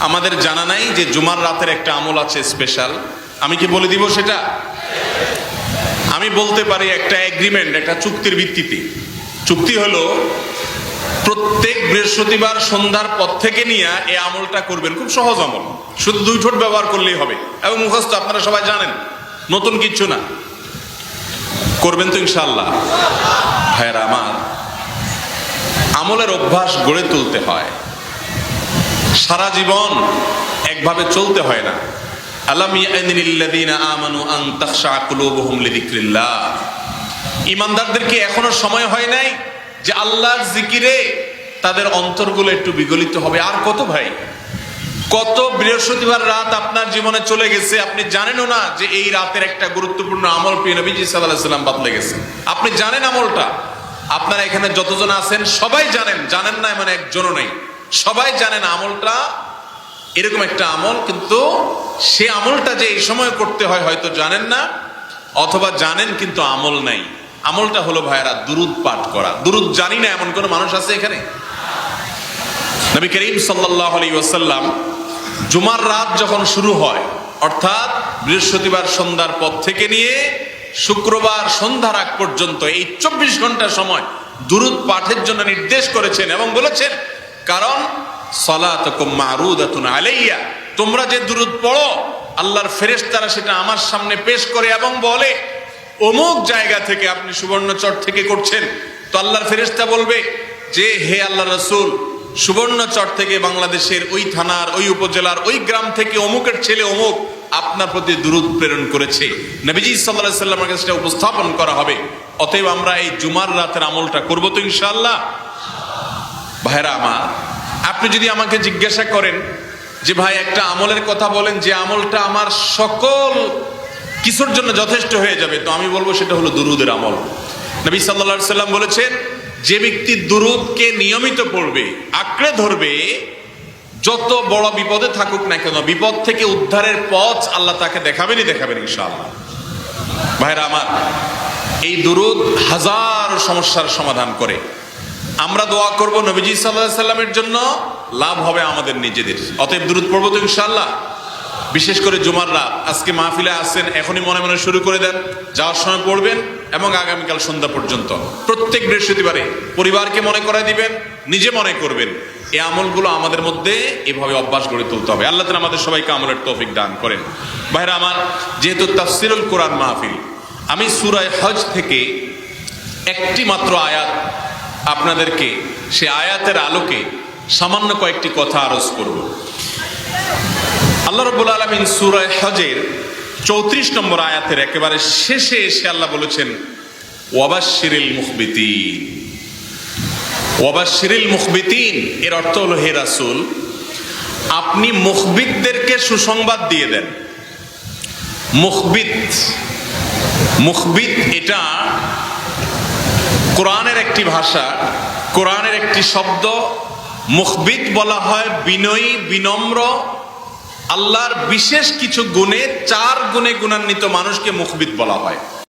আমাদের জানা নাই যে জুমার রাতের একটা আমল আছে স্পেশাল আমি কি বলে দিব সেটা? আমি বলতে পারি একটা এগ্রিমেন্ট একটা চুক্তির ভিত্তিতে। চুক্তি হলো, প্রত্যেক বৃহস্পতিবার সন্ধ্যার পর থেকে নিয়ে এই আমলটা করবেন। খুব সহজ আমল। শুধু দুই ঠোঁট ব্যবহার করলেই হবে। এবং মুখস্থ, আপনারা সবাই জানেন, নতুন কিচ্ছু না। করবেন তো ইনশাল্লাহ ভাইয়েরা আমার, আমলের অভ্যাস গড়ে তুলতে হয়। সারা জীবন একভাবে চলতে হয় না। আলাম ইয়ানিল্লাযীনা আমানু আন তাখশা কুলুবুহুম লিযিকরিল্লাহ। ইমানদারদেরকে এখনও সময় হয় নাই যে আল্লাহর জিকিরে তাদের অন্তরগুলো একটু বিগলিত হবে। আর কত ভাই? কত বৃহস্পতিবার রাত আপনার জীবনে চলে গেছে, আপনি জানেনও না যে এই রাতের একটা গুরুত্বপূর্ণ আমল প্রিয় নবীজি আলাইহি সাল্লাম বদলে গেছে। আপনি জানেন আমলটা? আপনারা এখানে যতজন আছেন সবাই জানেন জানেন না মানে একজনও নেই। সবাই জানেন আমলটা এরকম একটা আমল, কিন্তু সে আমলটা যে এই সময় করতে হয় হয়তো জানেন না, অথবা জানেন কিন্তু আমল নাই। আমলটা হলো ভাইয়ারা দুরুদ পাঠ করা। দুরুদ জানি না এমন কোন মানুষ আছে এখানে? নবী করিম সাল্লাহ আলী জুমার রাত যখন শুরু হয়, অর্থাৎ বৃহস্পতিবার সন্ধ্যার পর থেকে নিয়ে শুক্রবার সন্ধ্যার আগ পর্যন্ত এই চব্বিশ ঘণ্টা সময় দুরুদ পাঠের জন্য নির্দেশ করেছেন এবং বলেছেন কারণ আলাইয়া। তোমরা যে দুরুদ পড়ো, আল্লাহর ফেরেশতারা সেটা আমার সামনে পেশ করে এবং বলে, অমুক জায়গা থেকে আপনি সুবর্ণচর থেকে করছেন। তো আল্লাহর ফেরেশতা বলবে যে, হে আল্লাহ রসুল, সুবর্ণচর থেকে বাংলাদেশের ওই থানার, ওই উপজেলার, ওই গ্রাম থেকে অমুকের ছেলে অমুক আপনার প্রতি দূরত প্রেরণ করেছে। নবীজি সাল্লাহ সাল্লামের কাছে উপস্থাপন করা হবে। অতএব আমরা এই জুমার রাতের আমলটা করব তো ইনশাআল্লাহ। ভাইরা আমার, আপনি যদি আমাকে জিজ্ঞাসা করেন যে ভাই একটা আমলের কথা বলেন, যে আমলটা আমার সকল কিছুর জন্য যথেষ্ট হয়ে যাবে, তো আমি বলব সেটা হলো দুরুদের আমল। নবী সাল্লা সাল্লাম বলেছেন, যে ব্যক্তি দুরুদকে নিয়মিত পড়বে, আঁকড়ে ধরবে, যত বড় বিপদে থাকুক না কেন, বিপদ থেকে উদ্ধারের পথ আল্লাহ তাকে দেখাবেনই দেখাবেন ইনশাআল্লাহ। ভাইরা আমার, এই দুরুদ হাজার সমস্যার সমাধান করে। আমরা দোয়া করব নবীজি সাল্লাহ সাল্লামের জন্য। লাভ হবে আমাদের নিজেদের। অতএব দূরত পড়ব তো ইনশাল্লাহ বিশেষ করে জুমার রাত। আজকে মাহফিলে আসছেন, এখনই মনে মনে শুরু করে দেন। যাওয়ার সময় পড়বেন এবং আগামীকাল সন্ধ্যা পর্যন্ত। প্রত্যেক বৃহস্পতিবারে পরিবারকে মনে করায় দিবেন, নিজে মনে করবেন। এই আমলগুলো আমাদের মধ্যে এভাবে অভ্যাস গড়ে তুলতে হবে। আল্লাহ তালা আমাদের সবাইকে আমলের তৌফিক দান করেন। ভাইরা আমার, যেহেতু তাফসিরুল কোরআন মাহফিল, আমি সুরায় হজ থেকে একটি মাত্র আয়াত আপনাদেরকে সে আয়াতের আলোকে সামান্য কয়েকটি কথা আরজ করব। আল্লাহ রব্বুল আলমিন সুরায় হজের চৌত্রিশ নম্বর আয়াতের একেবারে শেষে এসে আল্লাহ বলেছেন ওয়াবাশিরিল মুখবিতিন। ওয়াবাশিরিল মুখবিতিন, এর অর্থ হলো, হে রাসুল, আপনি মুখবিদদেরকে সুসংবাদ দিয়ে দেন। মুখবিদ মুখবিদ এটা কোরআনের একটি ভাষা, কোরআনের একটি শব্দ মুখবিদ বলা হয় বিনয়ী, বিনম্র, আল্লাহর বিশেষ কিছু গুণে, চার গুণে গুণান্বিত মানুষকে মুখবিদ বলা হয়।